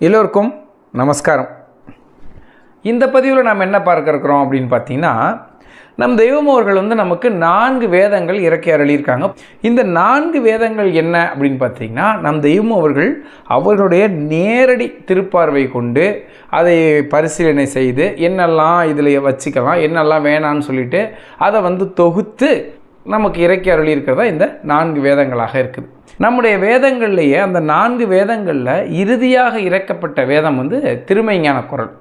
எல்லோருக்கும் நமஸ்காரம். இந்த பதிவில் நாம் என்ன பார்க்க அப்படின்னு பார்த்தீங்கன்னா நம் தெய்வம் அவர்கள் வந்து நமக்கு நான்கு வேதங்கள் இறக்கி அருளியிருக்காங்க. இந்த நான்கு வேதங்கள் என்ன அப்படின்னு பார்த்தீங்கன்னா நம் தெய்வம் அவர்கள் அவர்களுடைய நேரடி திருப்பார்வை கொண்டு அதை பரிசீலனை செய்து என்னெல்லாம் இதில் வச்சுக்கலாம் என்னெல்லாம் வேணான்னு சொல்லிட்டு அதை வந்து தொகுத்து நமக்கு இறக்கி அருளியிருக்கிறதா இந்த நான்கு வேதங்களாக இருக்குது. நம்முடைய வேதங்கள்லேயே அந்த நான்கு வேதங்களில் இறுதியாக இறக்கப்பட்ட வேதம் வந்து திருமைஞான குரல்.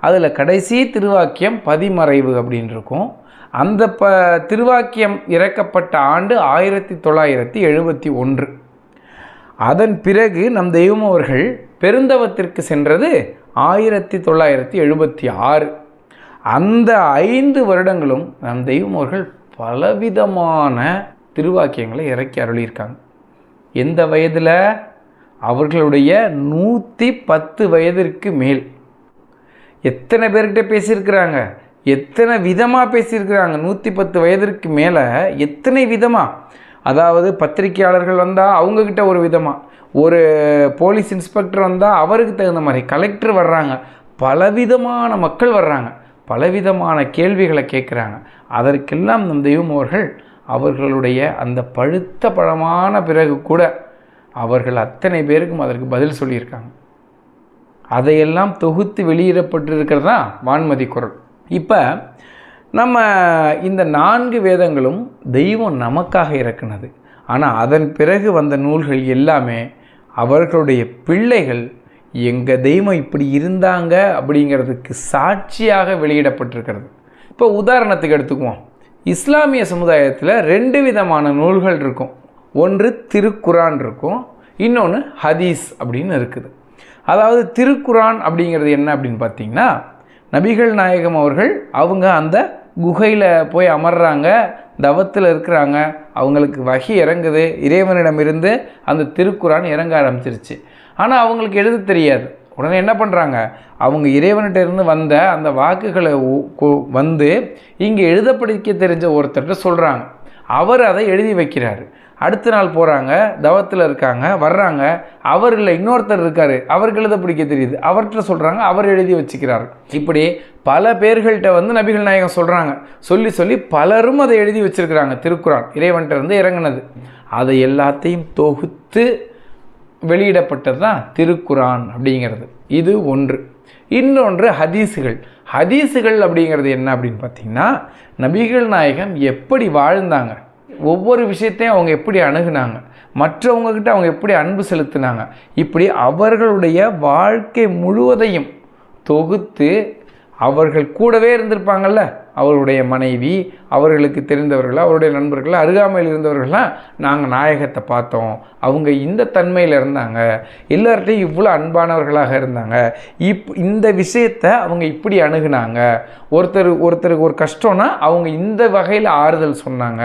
அதில் கடைசி திருவாக்கியம் பதிமறைவு அப்படின்னு இருக்கும் அந்த ப திருவாக்கியம் இறக்கப்பட்ட ஆண்டு ஆயிரத்தி தொள்ளாயிரத்தி எழுபத்தி ஒன்று. அதன் பிறகு நம் தெய்வம் அவர்கள் பெருந்தவத்திற்கு சென்றது ஆயிரத்தி தொள்ளாயிரத்தி எழுபத்தி ஆறு. அந்த ஐந்து வருடங்களும் நம் தெய்வம் அவர்கள் பலவிதமான திருவாக்கியங்களை இறக்கி அருளியிருக்காங்க. எந்த வயதில்? அவர்களுடைய நூற்றி பத்து வயதிற்கு மேல். எத்தனை பேர்கிட்ட பேசியிருக்கிறாங்க? எத்தனை விதமாக பேசியிருக்கிறாங்க? நூற்றி பத்து வயதிற்கு மேலே எத்தனை விதமாக அதாவது பத்திரிகையாளர்கள் வந்தால் அவங்கக்கிட்ட ஒரு விதமாக ஒரு போலீஸ் இன்ஸ்பெக்டர் வந்தால் அவருக்கு தகுந்த மாதிரி கலெக்டர் வர்றாங்க. பலவிதமான மக்கள் வர்றாங்க. பலவிதமான கேள்விகளை கேட்குறாங்க. அதற்கெல்லாம் நம் தெய்வம் அவர்கள் அவர்களுடைய அந்த பழுத்த பழமான பிறகு கூட அவர்கள் அத்தனை பேருக்கும் அதற்கு பதில் சொல்லியிருக்காங்க. அதையெல்லாம் தொகுத்து வெளியிடப்பட்டிருக்கிறது தான் வான்மதி குரல். இப்போ நம்ம இந்த நான்கு வேதங்களும் தெய்வம் நமக்காக இறக்குனது. ஆனால் அதன் பிறகு வந்த நூல்கள் எல்லாமே அவர்களுடைய பிள்ளைகள் எங்கள் தெய்வம் இப்படி இருந்தாங்க அப்படிங்கிறதுக்கு சாட்சியாக வெளியிடப்பட்டிருக்கிறது. இப்போ உதாரணத்துக்கு எடுத்துக்குவோம். இஸ்லாமிய சமுதாயத்தில் ரெண்டு விதமான நூல்கள் இருக்கும். ஒன்று திருக்குரான் இருக்கும். இன்னொன்று ஹதீஸ் அப்படின்னு இருக்குது. அதாவது திருக்குரான் அப்படிங்கிறது என்ன அப்படின்னு பார்த்தீங்கன்னா நபிகள் நாயகம் அவர்கள் அவங்க அந்த குகையில் போய் அமர்றாங்க தவத்தில் இருக்கிறாங்க. அவங்களுக்கு வகி இறங்குது. இறைவனிடமிருந்து அந்த திருக்குரான் இறங்க ஆரம்பிச்சிருச்சு. ஆனால் அவங்களுக்கு எழுத தெரியாது. உடனே என்ன பண்ணுறாங்க அவங்க இறைவன்கிட்ட இருந்து வந்த அந்த வாக்குகளை வந்து இங்கே எழுத படிக்க தெரிஞ்ச ஒருத்தர்கிட்ட சொல்கிறாங்க அவர் அதை எழுதி வைக்கிறாரு. அடுத்த நாள் போகிறாங்க தவத்தில் இருக்காங்க வர்றாங்க. அவர் இல்லை இன்னொருத்தர் இருக்கார். அவருக்கு எழுத பிடிக்க தெரியுது. அவர்கிட்ட சொல்கிறாங்க அவர் எழுதி வச்சுக்கிறார். இப்படி பல பேர்கள்ட்ட வந்து நபிகள் நாயகம் சொல்கிறாங்க சொல்லி சொல்லி பலரும் அதை எழுதி வச்சுருக்கிறாங்க. திருக்குறான் இறைவன்கிட்ட இருந்து இறங்குனது. அதை எல்லாத்தையும் தொகுத்து வெளியிடப்பட்டது தான் திருக்குரான் அப்படிங்கிறது. இது ஒன்று. இன்னொன்று ஹதீஸுகள் ஹதீஸுகள் அப்படிங்கிறது என்ன அப்படின்னு பார்த்தீங்கன்னா நபிகள் நாயகம் எப்படி வாழ்ந்தாங்க? ஒவ்வொரு விஷயத்தையும் அவங்க எப்படி அணுகுனாங்க? மற்றவங்கக்கிட்ட அவங்க எப்படி அன்பு செலுத்தினாங்க? இப்படி அவர்களுடைய வாழ்க்கை முழுவதையும் தொகுத்து அவர்கள் கூடவே இருந்திருப்பாங்கல்ல? அவருடைய மனைவி அவர்களுக்கு தெரிந்தவர்கள் அவருடைய நண்பர்கள் அருகாமையில் இருந்தவர்கள்லாம் நாங்கள் நாயகத்தை பார்த்தோம். அவங்க இந்த தன்மையில் இருந்தாங்க. எல்லார்ட்டையும் இவ்வளோ அன்பானவர்களாக இருந்தாங்க. இப் இந்த விஷயத்தை அவங்க இப்படி அணுகுனாங்க. ஒருத்தர் ஒருத்தருக்கு ஒரு கஷ்டம்னா அவங்க இந்த வகையில் ஆறுதல் சொன்னாங்க.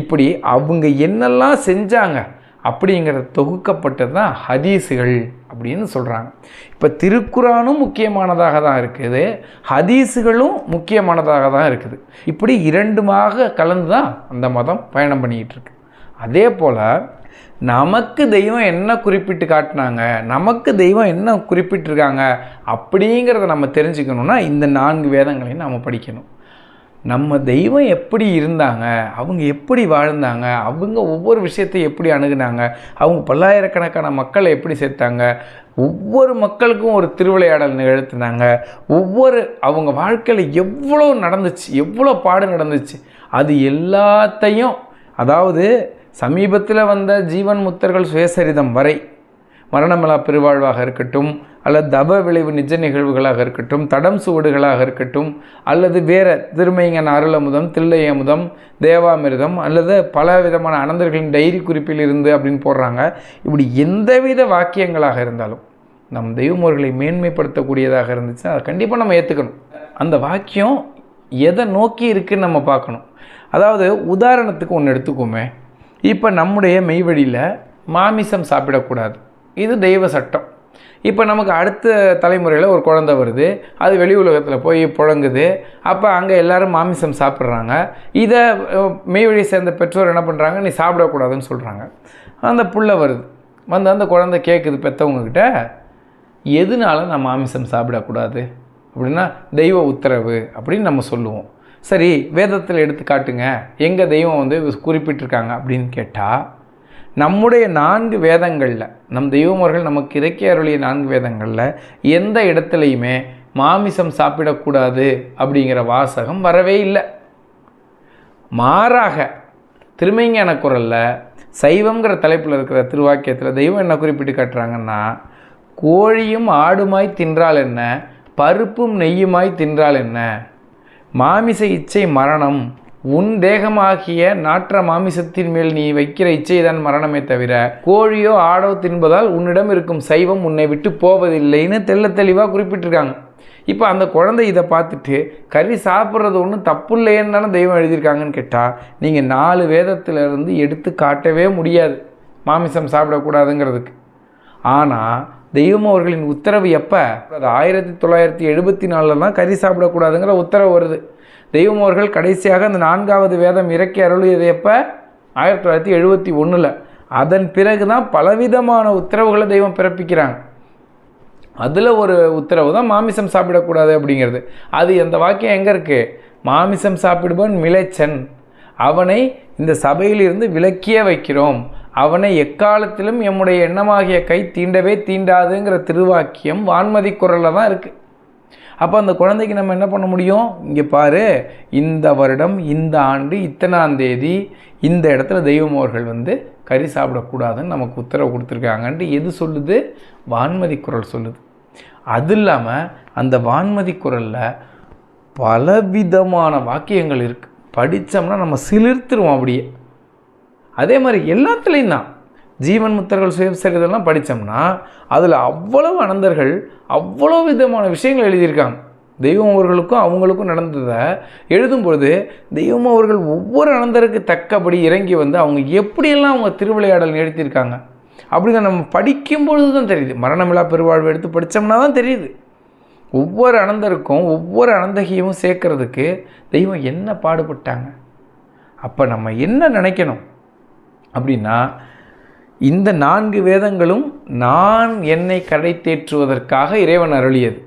இப்படி அவங்க என்னெல்லாம் செஞ்சாங்க அப்படிங்கிறது தொகுக்கப்பட்டது தான் ஹதீஸுகள் அப்படின்னு சொல்கிறாங்க இப்போ திருக்குறானும் முக்கியமானதாக தான் இருக்குது. ஹதீஸுகளும் முக்கியமானதாக தான் இருக்குது. இப்படி இரண்டுமாக கலந்து தான் அந்த மதம் பயணம் பண்ணிக்கிட்டு இருக்கு. அதே போல் நமக்கு தெய்வம் என்ன குறிப்பிட்டு காட்டினாங்க? நமக்கு தெய்வம் என்ன குறிப்பிட்டிருக்காங்க? அப்படிங்கிறத நம்ம தெரிஞ்சுக்கணுன்னா இந்த நான்கு வேதங்களையும் நம்ம படிக்கணும். நம்ம தெய்வம் எப்படி இருந்தாங்க அவங்க எப்படி வாழ்ந்தாங்க அவங்க ஒவ்வொரு விஷயத்தை எப்படி அணுகுனாங்க அவங்க பல்லாயிரக்கணக்கான மக்களை எப்படி சேர்த்தாங்க ஒவ்வொரு மக்களுக்கும் ஒரு திருவிளையாடல் நிகழ்த்தினாங்க ஒவ்வொரு அவங்க வாழ்க்கையில் எவ்வளோ நடந்துச்சு எவ்வளோ பாடு நடந்துச்சு அது எல்லாத்தையும் அதாவது சமீபத்தில் வந்த ஜீவன் முத்தர்கள் சுயசரிதம் வரை மரணமலா பெருவாழ்வாக இருக்கட்டும் அல்லது தப விளைவு நிஜ நிகழ்வுகளாக இருக்கட்டும் தடம் சுவடுகளாக இருக்கட்டும் அல்லது வேறு திருமைங்கன் அருளமுதம் தில்லை அமுதம் தேவாமிர்தம் அல்லது பல விதமான அனந்தர்களின் டைரி குறிப்பில் இருந்து அப்படின்னு போடுறாங்க. இப்படி எந்தவித வாக்கியங்களாக இருந்தாலும் நம் தெய்வமுறைகளை மேன்மைப்படுத்தக்கூடியதாக இருந்துச்சுன்னா அதை கண்டிப்பாக நம்ம ஏற்றுக்கணும் அந்த வாக்கியம் எதை நோக்கி இருக்குன்னு நம்ம பார்க்கணும். அதாவது உதாரணத்துக்கு ஒன்று எடுத்துக்கோமே. இப்போ நம்முடைய மெய்வழியில் மாமிசம் சாப்பிடக்கூடாது. இது தெய்வ சட்டம். இப்போ நமக்கு அடுத்த தலைமுறையில் ஒரு குழந்தை வருது. அது வெளி உலகத்தில் போய் புழங்குது. அப்போ அங்கே எல்லோரும் மாமிசம் சாப்பிட்றாங்க. இதை அஹ், மெய்வழியை சேர்ந்த பெற்றோர் என்ன பண்ணுறாங்க நீ சாப்பிடக்கூடாதுன்னு சொல்கிறாங்க அந்த புள்ள வருது. வந்து அந்த குழந்தை கேட்குது பெற்றவங்கக்கிட்ட எதனால நான் மாமிசம் சாப்பிடக்கூடாது அப்படின்னா தெய்வ உத்தரவு அப்படின்னு நம்ம சொல்லுவோம். சரி வேதத்தில் எடுத்து காட்டுங்க எங்கள் தெய்வம் வந்து குறிப்பிட்டிருக்காங்க அப்படின்னு கேட்டால் நம்முடைய நான்கு வேதங்களில் நம் தெய்வமர்கள் நமக்கு இறக்கி அருளிய நான்கு வேதங்களில் எந்த இடத்துலையுமே மாமிசம் சாப்பிடக்கூடாது அப்படிங்கிற வாசகம் வரவே இல்லை. மாறாக திருமைஞான குரலில் சைவங்கிற தலைப்பில் இருக்கிற திருவாக்கியத்தில் தெய்வம் என்ன குறிப்பிட்டு காட்டுறாங்கன்னா கோழியும் ஆடுமாய் தின்றால் என்ன பருப்பும் நெய்யுமாய் தின்றால் என்ன மாமிச இச்சை மரணம் உன் தேகமாகிய நாற்ற மாமிசத்தின் மேல் நீ வைக்கிற இச்சைதான் மரணமே தவிர கோழியோ ஆடோ தின்பதால் உன்னிடம் இருக்கும் சைவம் உன்னை விட்டு போவதில்லைன்னு தெல்ல தெளிவாக குறிப்பிட்டிருக்காங்க. இப்போ அந்த குழந்தை இதை பார்த்துட்டு கறி சாப்பிட்றது ஒன்றும் தப்பு இல்லையேன்னு தானே தெய்வம் எழுதியிருக்காங்கன்னு கேட்டால் நீங்கள் நாலு வேதத்திலிருந்து எடுத்து காட்டவே முடியாது மாமிசம் சாப்பிடக்கூடாதுங்கிறதுக்கு. ஆனால் தெய்வம் அவர்களின் உத்தரவு எப்போ? அது ஆயிரத்தி தொள்ளாயிரத்தி எழுபத்தி நாலில் தான் கறி சாப்பிடக்கூடாதுங்கிற உத்தரவு வருது. தெய்வம் அவர்கள் கடைசியாக அந்த நான்காவது வேதம் இறக்கி அருளியது எப்போ ஆயிரத்தி தொள்ளாயிரத்தி எழுபத்தி ஒன்றில் அதன் பிறகு தான் பலவிதமான உத்தரவுகளை தெய்வம் பிறப்பிக்கிறாங்க. அதில் ஒரு உத்தரவு தான் மாமிசம் சாப்பிடக்கூடாது அப்படிங்கிறது. அது அந்த வாக்கியம் எங்கே இருக்குது மாமிசம் சாப்பிடுபவன் மிளைச்சன். அவனை இந்த சபையிலிருந்து விலக்கியே வைக்கிறோம். அவனை எக்காலத்திலும் எம்முடைய எண்ணமாகிய கை தீண்டவே தீண்டாதுங்கிற திருவாக்கியம் வான்மதி குரலில் தான் இருக்குது அப்போ அந்த குழந்தைக்கு நம்ம என்ன பண்ண முடியும்? இங்கே பாரு இந்த வருடம் இந்த ஆண்டு இத்தனாம் தேதி இந்த இடத்துல தெய்வம் அவர்கள் வந்து கறி சாப்பிடக்கூடாதுன்னு நமக்கு உத்தரவு கொடுத்துருக்காங்கன்ட்டு எது சொல்லுது? வான்மதி குரல் சொல்லுது. அது இல்லாமல் அந்த வான்மதி குரலில் பலவிதமான வாக்கியங்கள் இருக்குது படித்தோம்னா நம்ம சிலிர்த்துருவோம் அப்படியே. அதே மாதிரி எல்லாத்துலேயும் தான். ஜீவன் முத்தர்கள் சுயசரிதெல்லாம் படித்தோம்னா அதில் அவ்வளவு அனந்தர்கள் அவ்வளோ விதமான விஷயங்கள் எழுதியிருக்காங்க. தெய்வம் அவர்களுக்கும் அவங்களுக்கும் நடந்ததை எழுதும் பொழுது தெய்வம் அவர்கள் ஒவ்வொரு அனந்தருக்கு தக்கபடி இறங்கி வந்து அவங்க எப்படியெல்லாம் அவங்க திருவிளையாடல் நிறுத்தியிருக்காங்க அப்படிங்க நம்ம படிக்கும்பொழுது தான் தெரியுது. மரணமிழா பெருவாழ்வு எடுத்து படித்தோம்னா தான் தெரியுது. ஒவ்வொரு அனந்தருக்கும் ஒவ்வொரு அனந்தகியும் சேர்க்கறதுக்கு தெய்வம் என்ன பாடுபட்டாங்க? அப்போ நம்ம என்ன நினைக்கணும்? அப்படின்னா இந்த நான்கு வேதங்களும் நான் என்னை கடை தேற்றுவதற்காக இறைவன் அருளியது.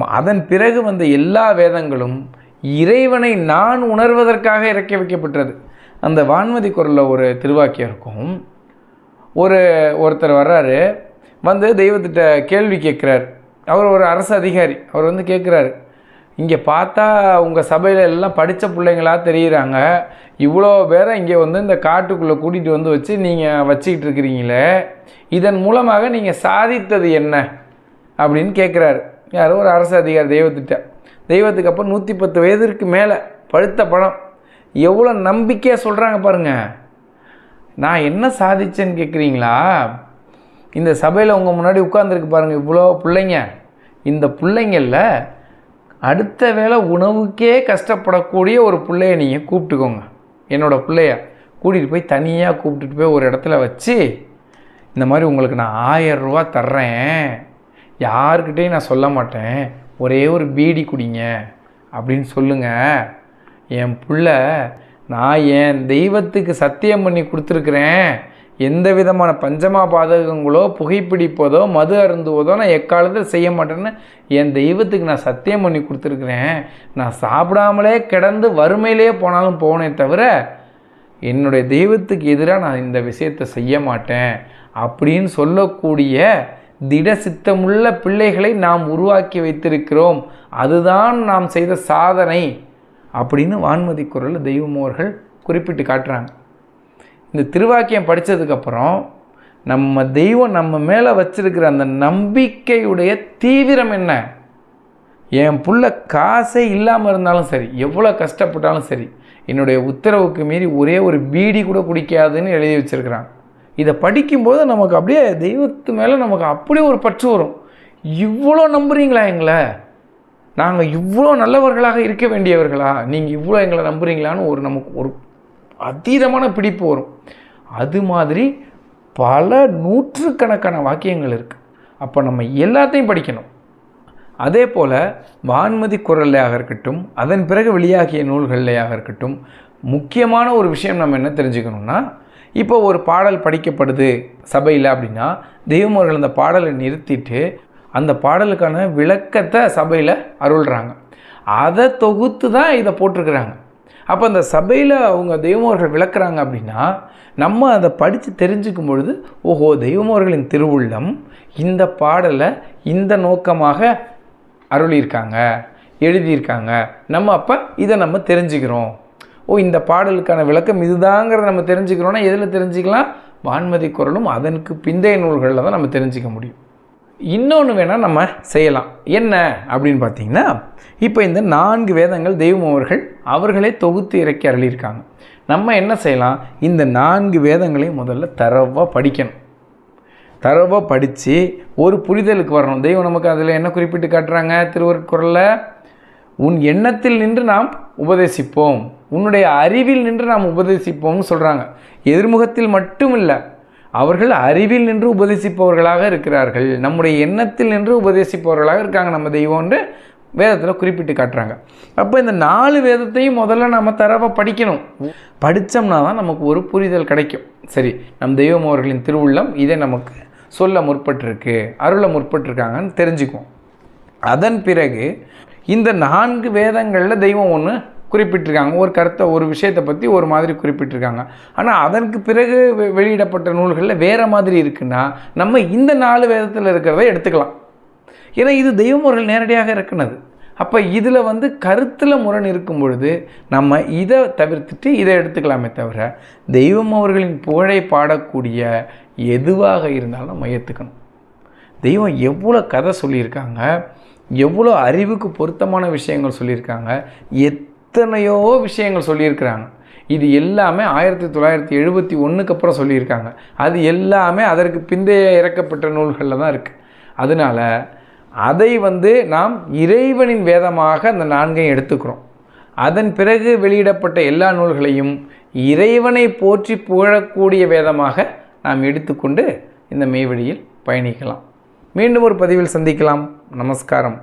அதன் பிறகு வந்த எல்லா வேதங்களும் இறைவனை நான் உணர்வதற்காக இறக்கி வைக்கப்பட்டது. அந்த வான்மதி குரலில் ஒரு திருவாக்கியம் இருக்கும். ஒரு ஒருத்தர் வர்றாரு வந்து தெய்வத்திட்ட கேள்வி கேட்குறாரு. அவர் ஒரு அரசு அதிகாரி. அவர் வந்து கேட்குறாரு இங்கே பார்த்தா உங்கள் சபையில் எல்லாம் படித்த பிள்ளைங்களாக தெரிகிறாங்க இவ்வளோ பேரை இங்கே வந்து இந்த காட்டுக்குள்ளே கூட்டிகிட்டு வந்து வச்சு நீங்கள் வச்சுக்கிட்டு இருக்கிறீங்களே. இதன் மூலமாக நீங்கள் சாதித்தது என்ன? அப்படின்னு கேட்குறாரு யாரோ ஒரு அரசு அதிகாரி தெய்வத்திட்ட. தெய்வத்துக்கு அப்புறம் நூற்றி பத்து வயதிற்கு மேலே பழுத்த பழம் எவ்வளோ நம்பிக்கையாக சொல்கிறாங்க பாருங்கள் நான் என்ன சாதிச்சேன்னு கேட்குறீங்களா இந்த சபையில் உங்கள் முன்னாடி உட்காந்துருக்கு பாருங்கள் இவ்வளோ பிள்ளைங்க. இந்த பிள்ளைங்களில் அடுத்த வேளை உணவுக்கே கஷ்டப்படக்கூடிய ஒரு பிள்ளைய நீங்கள் கூப்பிட்டுக்கோங்க. என்னோடய பிள்ளைய கூட்டிகிட்டு போய் தனியாக கூப்பிட்டுட்டு போய் ஒரு இடத்துல வச்சு இந்த மாதிரி உங்களுக்கு நான் ஆயிரம் ரூபா தர்றேன். யாருக்கிட்டேயும் நான் சொல்ல மாட்டேன். ஒரே ஒரு பீடி குடிங்க அப்படின்னு சொல்லுங்கள் என் பிள்ளை நான் என் தெய்வத்துக்கு சத்தியம் பண்ணி கொடுத்துருக்குறேன். எந்த விதமான பஞ்சமா பாதகங்களோ புகைப்பிடிப்பதோ மது அருந்துவதோ நான் எக்காலத்தில் செய்ய மாட்டேன்னு என் தெய்வத்துக்கு நான் சத்தியம் பண்ணி கொடுத்துருக்குறேன். நான் சாப்பிடாமலே கிடந்து வறுமையிலே போனாலும் போனே தவிர என்னுடைய தெய்வத்துக்கு எதிராக நான் இந்த விஷயத்தை செய்ய மாட்டேன். அப்படின்னு சொல்லக்கூடிய திட சித்தமுள்ள பிள்ளைகளை நாம் உருவாக்கி வைத்திருக்கிறோம். அதுதான் நாம் செய்த சாதனை அப்படின்னு வான்மதி குரலில் தெய்வமோர்கள் குறிப்பிட்டு காட்டுறாங்க. இந்த திருவாக்கியம் படித்ததுக்கப்புறம் நம்ம தெய்வம் நம்ம மேலே வச்சிருக்கிற அந்த நம்பிக்கையுடைய தீவிரம் என்ன? என் புள்ள காசே இல்லாமல் இருந்தாலும் சரி எவ்வளோ கஷ்டப்பட்டாலும் சரி என்னுடைய உத்தரவுக்கு மீறி ஒரே ஒரு பீடி கூட குடிக்காதுன்னு எழுதி வச்சிருக்கிறான். இதை படிக்கும்போது நமக்கு அப்படியே தெய்வத்து மேலே நமக்கு அப்படியே ஒரு பற்று வரும். இவ்வளோ நம்புகிறீங்களா எங்களை? நாங்கள் இவ்வளோ நல்லவர்களாக இருக்க வேண்டியவர்களா? நீங்கள் இவ்வளோ எங்களை நம்புறீங்களான்னு ஒரு நமக்கு ஒரு அதீதமான பிடிப்பு வரும். அது மாதிரி பல நூற்றுக்கணக்கான வாக்கியங்கள் இருக்குது அப்போ நம்ம எல்லாத்தையும் படிக்கணும். அதே போல் வான்மதி குரல்லையாக இருக்கட்டும் அதன் பிறகு வெளியாகிய நூல்கள்லையாக இருக்கட்டும் முக்கியமான ஒரு விஷயம் நம்ம என்ன தெரிஞ்சுக்கணும்னா இப்போ ஒரு பாடல் படிக்கப்படுது சபையில் அப்படின்னா தெய்வமர்கள் அந்த பாடலை நிறுத்திட்டு அந்த பாடலுக்கான விளக்கத்தை சபையில் அருள்றாங்க. அதை தொகுத்து தான் இதை போட்டிருக்கிறாங்க. அப்போ அந்த சபையில் அவங்க தெய்வமோர்கள் விளக்குறாங்க அப்படின்னா நம்ம அதை படித்து தெரிஞ்சுக்கும் பொழுது ஓஹோ தெய்வமோர்களின் திருவுள்ளம் இந்த பாடலை இந்த நோக்கமாக அருளியிருக்காங்க எழுதியிருக்காங்க. நம்ம அப்போ இதை நம்ம தெரிஞ்சுக்கிறோம். ஓ இந்த பாடலுக்கான விளக்கம் இதுதாங்கிறத நம்ம தெரிஞ்சுக்கிறோன்னா எதில் தெரிஞ்சுக்கலாம்? வான்மதி குரலும் அதனுக்கு பிந்தைய நூல்களில் தான் நம்ம தெரிஞ்சுக்க முடியும். இன்னொன்று வேணால் நம்ம செய்யலாம். என்ன அப்படின்னு பார்த்தீங்கன்னா இப்போ இந்த நான்கு வேதங்கள் தெய்வம் அவர்கள் அவர்களே தொகுத்து இறக்கி அருளியிருக்காங்க. நம்ம என்ன செய்யலாம்? இந்த நான்கு வேதங்களையும் முதல்ல தரவாக படிக்கணும். தரவாக படித்து ஒரு புரிதலுக்கு வரணும். தெய்வம் நமக்கு அதில் என்ன குறிப்பிட்டு காட்டுறாங்க? திருவருட்குறளில் உன் எண்ணத்தில் நின்று நாம் உபதேசிப்போம். உன்னுடைய அறிவில் நின்று நாம் உபதேசிப்போம்னு சொல்கிறாங்க எதிர்முகத்தில் மட்டும் இல்லை அவர்கள் அறிவில் நின்று உபதேசிப்பவர்களாக இருக்கிறார்கள். நம்முடைய எண்ணத்தில் நின்று உபதேசிப்பவர்களாக இருக்காங்க நம்ம தெய்வம்னு வேதத்தில் குறிப்பிட்டு காட்டுறாங்க. அப்போ இந்த நாலு வேதத்தையும் முதல்ல நம்ம தரவை படிக்கணும். படித்தோம்னா தான் நமக்கு ஒரு புரிதல் கிடைக்கும். சரி நம் தெய்வம் அவர்களின் திருவுள்ளம் இதை நமக்கு சொல்ல முற்பட்டிருக்கு அருள முற்பட்டிருக்காங்கன்னு தெரிஞ்சுக்குவோம். அதன் பிறகு இந்த நான்கு வேதங்களில் தெய்வம் ஒன்று குறிப்பிட்டிருக்காங்க. ஒரு கருத்தை ஒரு விஷயத்தை பற்றி ஒரு மாதிரி குறிப்பிட்டிருக்காங்க. ஆனால் அதற்கு பிறகு வெ- வெளியிடப்பட்ட நூல்களில் வேறு மாதிரி இருக்குன்னா நம்ம இந்த நாலு வேதத்தில் இருக்கிறத எடுத்துக்கலாம். ஏன்னா இது தெய்வமுறைகள் நேரடியாக இருக்குனது அப்போ இதில் வந்து கருத்தில் முரண் இருக்கும் பொழுது நம்ம இதை தவிர்த்துட்டு இதை எடுத்துக்கலாமே தவிர தெய்வம் அவர்களின் புகழை பாடக்கூடிய எதுவாக இருந்தாலும் நம்ம ஏற்றுக்கணும் தெய்வம் எவ்வளோ கதை சொல்லியிருக்காங்க எவ்வளோ அறிவுக்கு பொருத்தமான விஷயங்கள் சொல்லியிருக்காங்க எத் எத்தனையோ விஷயங்கள் சொல்லியிருக்கிறாங்க. இது எல்லாமே ஆயிரத்தி தொள்ளாயிரத்தி எழுபத்தி ஒன்றுக்கு அப்புறம் சொல்லியிருக்காங்க. அது எல்லாமே அதற்கு பிந்தைய இறக்கப்பட்ட நூல்களில் தான் இருக்குது அதனால் அதை வந்து நாம் இறைவனின் வேதமாக அந்த நான்கையும் எடுத்துக்கிறோம். அதன் பிறகு வெளியிடப்பட்ட எல்லா நூல்களையும் இறைவனை போற்றி புகழக்கூடிய வேதமாக நாம் எடுத்துக்கொண்டு இந்த மெய்வழியில் பயணிக்கலாம். மீண்டும் ஒரு பதிவில் சந்திக்கலாம். நமஸ்காரம்.